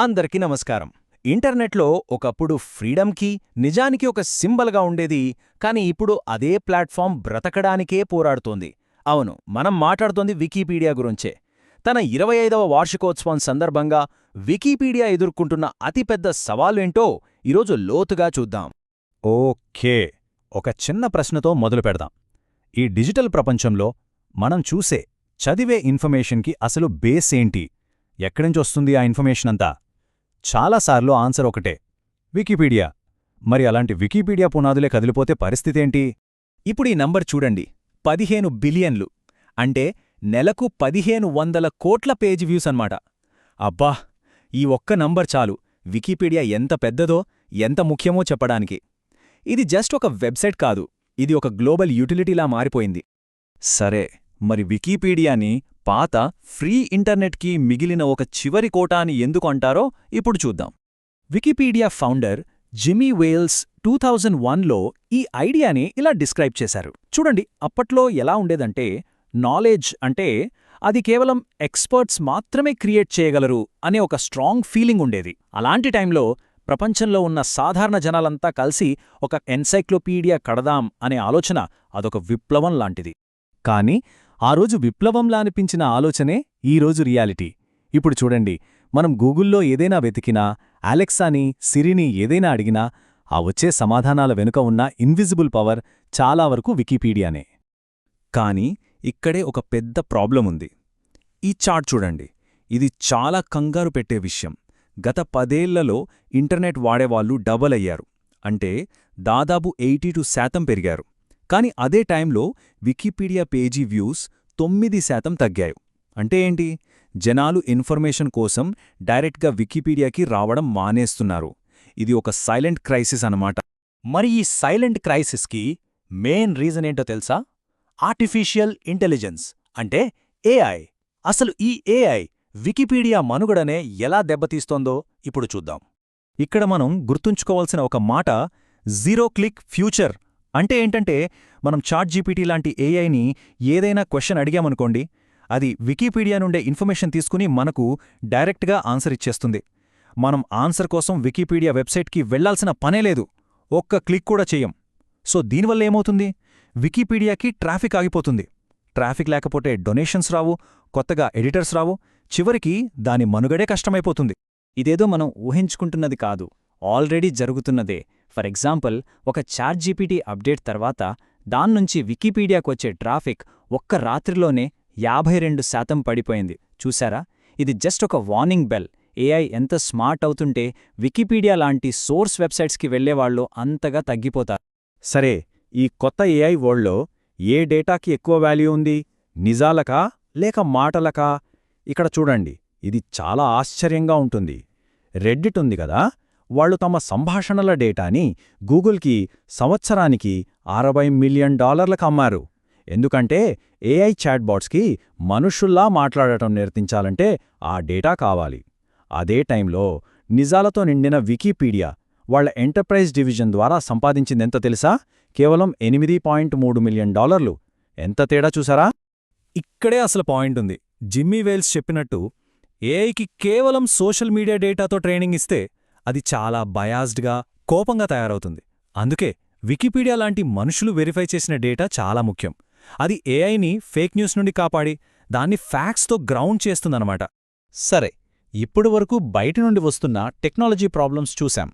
అందరికీ నమస్కారం. ఇంటర్నెట్లో ఒకప్పుడు ఫ్రీడమ్కి నిజానికి ఒక సింబల్గా ఉండేది కానీ ఇప్పుడు అదే ప్లాట్ఫామ్ బ్రతకడానికే పోరాడుతోంది. అవును మనం మాట్లాడుతోంది వికీపీడియా గురించే. తన ఇరవై ఐదవ వార్షికోత్సవం సందర్భంగా వికీపీడియా ఎదుర్కొంటున్న అతిపెద్ద సవాలేంటో ఈరోజు లోతుగా చూద్దాం. ఓకే ఒక చిన్న ప్రశ్నతో మొదలు పెడదాం. ఈ డిజిటల్ ప్రపంచంలో మనం చూసే చదివే ఇన్ఫర్మేషన్కి అసలు బేస్ ఏంటి? ఎక్కడినుంచొస్తుంది ఆ ఇన్ఫర్మేషన్ అంతా? చాలాసార్లు ఆన్సర్ ఒకటే. వికీపీడియా. మరి అలాంటి వికీపీడియా పునాదులే కదిలిపోతే పరిస్థితేంటి? ఇప్పుడు ఈ నంబర్ చూడండి. పదిహేను బిలియన్లు. అంటే నెలకు పదిహేను వందల కోట్ల పేజ్ వ్యూస్ అన్నమాట. అబ్బా! ఈ ఒక్క నంబర్ చాలు. వికీపీడియా ఎంత పెద్దదో ఎంత ముఖ్యమో చెప్పడానికి. ఇది జస్ట్ ఒక వెబ్సైట్ కాదు. ఇది ఒక గ్లోబల్ యూటిలిటీలా మారిపోయింది. సరే మరి వికీపీడియాని పాత ఫ్రీ ఇంటర్నెట్కి మిగిలిన ఒక చివరి కోట అని ఎందుకు అంటారో ఇప్పుడు చూద్దాం. Wikipedia founder Jimmy Wales two thousand వన్లో ఈ ఐడియాని ఇలా డిస్క్రైబ్ చేశారు. చూడండి అప్పట్లో ఎలా ఉండేదంటే నాలెడ్జ్ అంటే అది కేవలం ఎక్స్పర్ట్స్ మాత్రమే క్రియేట్ చేయగలరు అనే ఒక స్ట్రాంగ్ ఫీలింగ్ ఉండేది. అలాంటి టైంలో ప్రపంచంలో ఉన్న సాధారణ జనాలంతా కలిసి ఒక ఎన్సైక్లోపీడియా కడదాం అనే ఆలోచన అదొక విప్లవం లాంటిది. కానీ ఆ రోజు విప్లవంలా అనిపించిన ఆలోచనే ఈరోజు రియాలిటీ. ఇప్పుడు చూడండి మనం గూగుల్లో ఏదైనా వెతికినా అలెక్సాని సిరిని ఏదైనా అడిగినా ఆ వచ్చే సమాధానాల వెనుక ఉన్న ఇన్విజిబుల్ పవర్ చాలా వరకు వికీపీడియానే. కాని ఇక్కడే ఒక పెద్ద ప్రాబ్లం ఉంది. ఈ చార్ట్ చూడండి ఇది చాలా కంగారు పెట్టే విషయం. గత పదేళ్ళలో ఇంటర్నెట్ వాడేవాళ్ళు డబల్ అయ్యారు. అంటే దాదాపు ఎయిటీ టు శాతం పెరిగారు. కాని అదే టైంలో వికీపీడియా పేజీ వ్యూస్ తొమ్మిది శాతం తగ్గాయి. అంటే ఏంటి? జనాలు ఇన్ఫర్మేషన్ కోసం డైరెక్ట్గా వికీపీడియాకి రావడం మానేస్తున్నారు. ఇది ఒక సైలెంట్ క్రైసిస్ అన్నమాట. మరి ఈ సైలెంట్ క్రైసిస్కి మెయిన్ రీజన్ ఏంటో తెలుసా? ఆర్టిఫిషియల్ ఇంటెలిజెన్స్ అంటే ఏఐ. అసలు ఈ ఏఐ వికీపీడియా మనుగడనే ఎలా దెబ్బతీస్తోందో ఇప్పుడు చూద్దాం. ఇక్కడ మనం గుర్తుంచుకోవాల్సిన ఒక మాట జీరో క్లిక్ ఫ్యూచర్ అంటే ఏంటంటే మనం చాట్ జీపీటీ లాంటి ఏఐని ఏదైనా క్వశ్చన్ అడిగామనుకోండి అది వికీపీడియా నుండే ఇన్ఫర్మేషన్ తీసుకుని మనకు డైరెక్ట్గా ఆన్సర్ ఇచ్చేస్తుంది. మనం ఆన్సర్ కోసం వికీపీడియా వెబ్సైట్కి వెళ్ళాల్సిన పనే లేదు. ఒక్క క్లిక్ కూడా చెయ్యం. సో దీనివల్ల ఏమవుతుంది? వికీపీడియాకి ట్రాఫిక్ ఆగిపోతుంది. ట్రాఫిక్ లేకపోతే డొనేషన్స్ రావు కొత్తగా ఎడిటర్స్ రావు చివరికి దాని మనుగడే కష్టమైపోతుంది. ఇదేదో మనం ఊహించుకుంటున్నది కాదు. ఆల్రెడీ జరుగుతున్నదే. ఫర్ ఎగ్జాంపుల్ ఒక చాట్ జీపీటీ అప్డేట్ తర్వాత దాన్నుంచి వికీపీడియాకొచ్చే ట్రాఫిక్ ఒక్క రాత్రిలోనే యాభై రెండు శాతం పడిపోయింది. చూసారా ఇది జస్ట్ ఒక వార్నింగ్ బెల్. ఏఐ ఎంత స్మార్ట్ అవుతుంటే వికీపీడియా లాంటి సోర్స్ వెబ్సైట్స్కి వెళ్ళేవాళ్ళు అంతగా తగ్గిపోతారు. సరే ఈ కొత్త ఏఐ వరల్డ్లో ఏ డేటాకి ఎక్కువ వాల్యూ ఉంది? నిజాలకా లేక మాటలకా? ఇక్కడ చూడండి ఇది చాలా ఆశ్చర్యంగా ఉంటుంది. రెడ్డిట్ ఉంది కదా? వాళ్ళు తమ సంభాషణల డేటాని గూగుల్కి సంవత్సరానికి అరవై మిలియన్ డాలర్లకు అమ్మారు. ఎందుకంటే ఏఐ చాట్బాట్స్కి మనుషుల్లా మాట్లాడటం నేర్పించాలంటే ఆ డేటా కావాలి. అదే టైంలో నిజాలతో నిండిన వికీపీడియా వాళ్ళ ఎంటర్ప్రైజ్ డివిజన్ ద్వారా సంపాదించిందెంత తెలుసా? కేవలం ఎనిమిది పాయింట్ మూడు మిలియన్ డాలర్లు. ఎంత తేడా చూసారా? ఇక్కడే అసలు పాయింట్ ఉంది. జిమ్మీ వేల్స్ చెప్పినట్టు ఏఐకి కేవలం సోషల్ మీడియా డేటాతో ట్రైనింగ్ ఇస్తే అది చాలా బయాస్డ్గా కోపంగా తయారవుతుంది. అందుకే వికీపీడియా లాంటి మనుషులు వెరిఫై చేసిన డేటా చాలా ముఖ్యం. అది ఏఐని ఫేక్ న్యూస్ నుండి కాపాడి దాన్ని ఫ్యాక్స్తో గ్రౌండ్ చేస్తుందన్నమాట. సరే ఇప్పుడు వరకు బయటి నుండి వస్తున్న టెక్నాలజీ ప్రాబ్లమ్స్ చూశాం.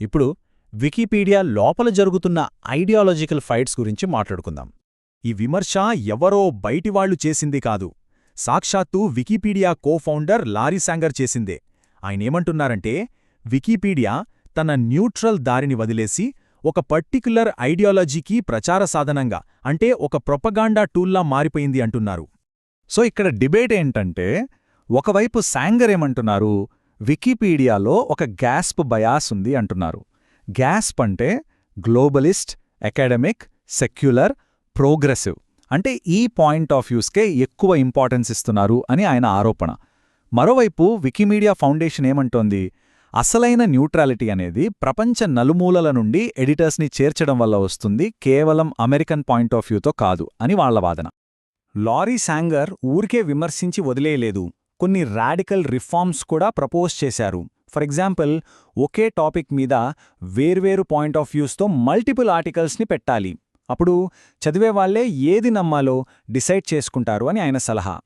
ఇప్పుడు వికీపీడియా లోపల జరుగుతున్న ఐడియాలజికల్ ఫైట్స్ గురించి మాట్లాడుకుందాం. ఈ విమర్శ ఎవరో బయటివాళ్ళు చేసింది కాదు. సాక్షాత్తు Wikipedia co founder Larry Sanger చేసిందే. ఆయనేమంటున్నారంటే వికీపీడియా తన న్యూట్రల్ దారిని వదిలేసి ఒక పర్టిక్యులర్ ఐడియాలజీకి ప్రచార సాధనంగా అంటే ఒక ప్రొపగాండా టూల్లా మారిపోయింది అంటున్నారు. సో ఇక్కడ డిబేట్ ఏంటంటే ఒకవైపు శాంగర్ ఏమంటున్నారు వికీపీడియాలో ఒక గ్యాస్ప్ బయాస్ ఉంది అంటున్నారు. గ్యాస్ప్ అంటే గ్లోబలిస్ట్ అకాడమిక్ సెక్యులర్ ప్రోగ్రెసివ్ అంటే ఈ పాయింట్ ఆఫ్ వ్యూస్కే ఎక్కువ ఇంపార్టెన్స్ ఇస్తున్నారు అని ఆయన ఆరోపణ. మరోవైపు వికీమీడియా ఫౌండేషన్ ఏమంటోంది అసలైన న్యూట్రాలిటీ అనేది ప్రపంచ నలుమూలల నుండి ఎడిటర్స్ని చేర్చడం వల్ల వస్తుంది కేవలం అమెరికన్ పాయింట్ ఆఫ్ వ్యూతో కాదు అని వాళ్ళ వాదన. లారీ శాంగర్ ఊరికే విమర్శించి వదిలేయలేదు. కొన్ని రాడికల్ రిఫార్మ్స్ కూడా ప్రపోజ్ చేశారు. ఫర్ ఎగ్జాంపుల్ ఒకే టాపిక్ మీద వేర్వేరు పాయింట్ ఆఫ్ వ్యూస్తో మల్టిపుల్ ఆర్టికల్స్ని పెట్టాలి. అప్పుడు చదివేవాళ్ళే ఏది నమ్మాలో డిసైడ్ చేసుకుంటారు అని ఆయన సలహా.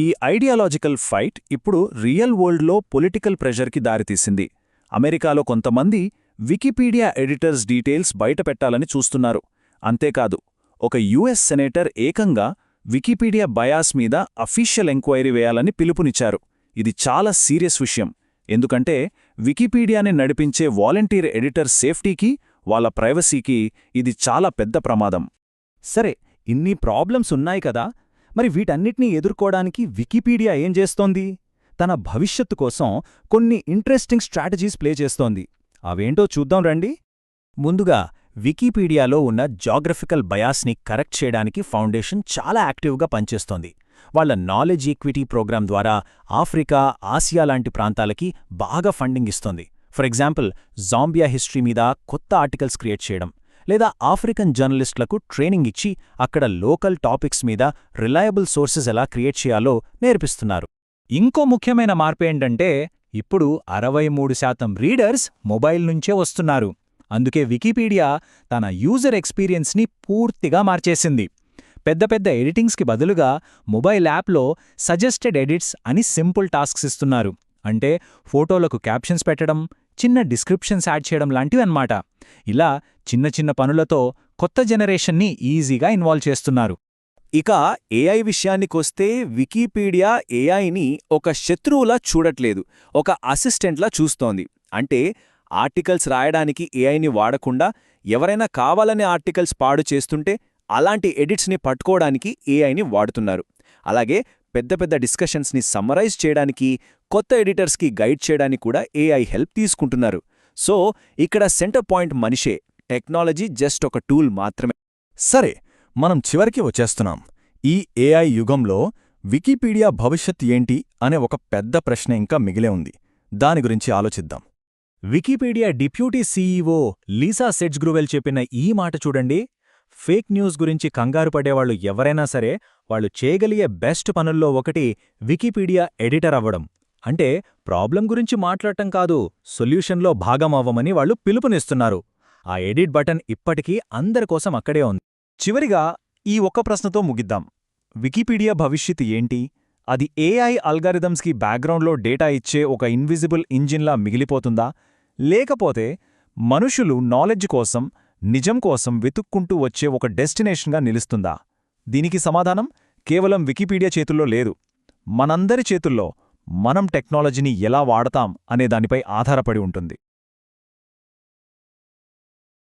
ఈ ఐడియాలాజికల్ ఫైట్ ఇప్పుడు రియల్ వరల్డ్లో పొలిటికల్ ప్రెషర్కి దారితీసింది. అమెరికాలో కొంతమంది వికీపీడియా ఎడిటర్స్ డీటెయిల్స్ బయటపెట్టాలని చూస్తున్నారు. అంతేకాదు ఒక యుఎస్ సెనేటర్ ఏకంగా వికీపీడియా బయాస్ మీద అఫీషియల్ ఎంక్వైరీ వేయాలని పిలుపునిచ్చారు. ఇది చాలా సీరియస్ విషయం. ఎందుకంటే వికీపీడియాని నడిపించే వాలంటీర్ ఎడిటర్ సేఫ్టీకి వాళ్ళ ప్రైవసీకి ఇది చాలా పెద్ద ప్రమాదం. సరే ఇన్ని ప్రాబ్లమ్స్ ఉన్నాయి కదా మరి వీటన్నిటినీ ఎదుర్కోవడానికి వికీపీడియా ఏం చేస్తోంది? తన భవిష్యత్తు కోసం కొన్ని ఇంట్రెస్టింగ్ స్ట్రాటజీస్ ప్లే చేస్తోంది. అవేంటో చూద్దాం రండి. ముందుగా వికీపీడియాలో ఉన్న జాగ్రఫికల్ బయాస్ని కరెక్ట్ చేయడానికి ఫౌండేషన్ చాలా యాక్టివ్గా పనిచేస్తోంది. వాళ్ళ నాలెడ్జ్ ఈక్విటీ ప్రోగ్రాం ద్వారా ఆఫ్రికా ఆసియా లాంటి ప్రాంతాలకి బాగా ఫండింగ్ ఇస్తోంది. ఫర్ ఎగ్జాంపుల్ జాంబియా హిస్టరీ మీద కొత్త ఆర్టికల్స్ క్రియేట్ చేయడం. లేదా ఆఫ్రికన్ జర్నలిస్టులకు ట్రైనింగ్ ఇచ్చి అక్కడ లోకల్ టాపిక్స్ మీద రిలయబుల్ సోర్సెస్ ఎలా క్రియేట్ చేయాలో నేర్పిస్తున్నారు. ఇంకో ముఖ్యమైన మార్పేంటంటే ఇప్పుడు అరవై మూడు శాతం రీడర్స్ మొబైల్ నుంచే వస్తున్నారు. అందుకే వికీపీడియా తన యూజర్ ఎక్స్పీరియన్స్ని పూర్తిగా మార్చేసింది. పెద్ద పెద్ద ఎడిటింగ్స్కి బదులుగా మొబైల్ యాప్లో సజెస్టెడ్ ఎడిట్స్ అని సింపుల్ టాస్క్స్ ఇస్తున్నారు. అంటే ఫోటోలకు క్యాప్షన్స్ పెట్టడం చిన్న డిస్క్రిప్షన్స్ యాడ్ చేయడం లాంటివి అన్నమాట ఇలా చిన్న చిన్న పనులతో కొత్త జనరేషన్ని ఈజీగా ఇన్వాల్వ్ చేస్తున్నారు. ఇక ఏఐ విషయానికొస్తే వికీపీడియా ఏఐని ఒక శత్రువులా చూడట్లేదు ఒక అసిస్టెంట్లా చూస్తోంది. అంటే ఆర్టికల్స్ రాయడానికి ఏఐని వాడకుండా ఎవరైనా కావాలనే ఆర్టికల్స్ పాడు చేస్తుంటే అలాంటి ఎడిట్స్ని పట్టుకోవడానికి ఏఐని వాడుతున్నారు. అలాగే పెద్ద పెద్ద డిస్కషన్స్ని సమ్మరైజ్ చేయడానికి కొత్త ఎడిటర్స్కి గైడ్ చేయడానికి కూడా ఏఐ హెల్ప్ తీసుకుంటున్నారు. సో ఇక్కడ సెంటర్ పాయింట్ మనిషే టెక్నాలజీ జస్ట్ ఒక టూల్ మాత్రమే. సరే మనం చివరికి వచ్చేస్తున్నాం. ఈ ఏఐ యుగంలో వికీపీడియా భవిష్యత్ ఏంటి అనే ఒక పెద్ద ప్రశ్న ఇంకా మిగిలే ఉంది. దాని గురించి ఆలోచిద్దాం. Wikipedia deputy CEO Lisa Seitz Gruwell చెప్పిన ఈ మాట చూడండి. ఫేక్ న్యూస్ గురించి కంగారు పడేవాళ్ళు ఎవరైనా సరే వాళ్ళు చేయగలిగే బెస్ట్ పనుల్లో ఒకటి వికీపీడియా ఎడిటర్ అవ్వడం. అంటే ప్రాబ్లం గురించి మాట్లాడటం కాదు సొల్యూషన్లో భాగమవ్వమని వాళ్ళు పిలుపునిస్తున్నారు. ఆ ఎడిట్ బటన్ ఇప్పటికీ అందరికోసం అక్కడే ఉంది. చివరిగా ఈ ఒక్క ప్రశ్నతో ముగిద్దాం. వికీపీడియా భవిష్యత్ ఏంటి? అది ఏఐ అల్గారిథమ్స్కి బ్యాక్గ్రౌండ్లో డేటా ఇచ్చే ఒక ఇన్విజిబుల్ ఇంజిన్లా మిగిలిపోతుందా? లేకపోతే మనుషులు నాలెడ్జ్ కోసం నిజం కోసం వెతుక్కుంటూ వచ్చే ఒక డెస్టినేషన్గా నిలుస్తుందా? దీనికి సమాధానం కేవలం వికీపీడియా చేతుల్లో లేదు. మనందరి చేతుల్లో మనం టెక్నాలజీని ఎలా వాడతాం అనే దానిపై ఆధారపడి ఉంటుంది.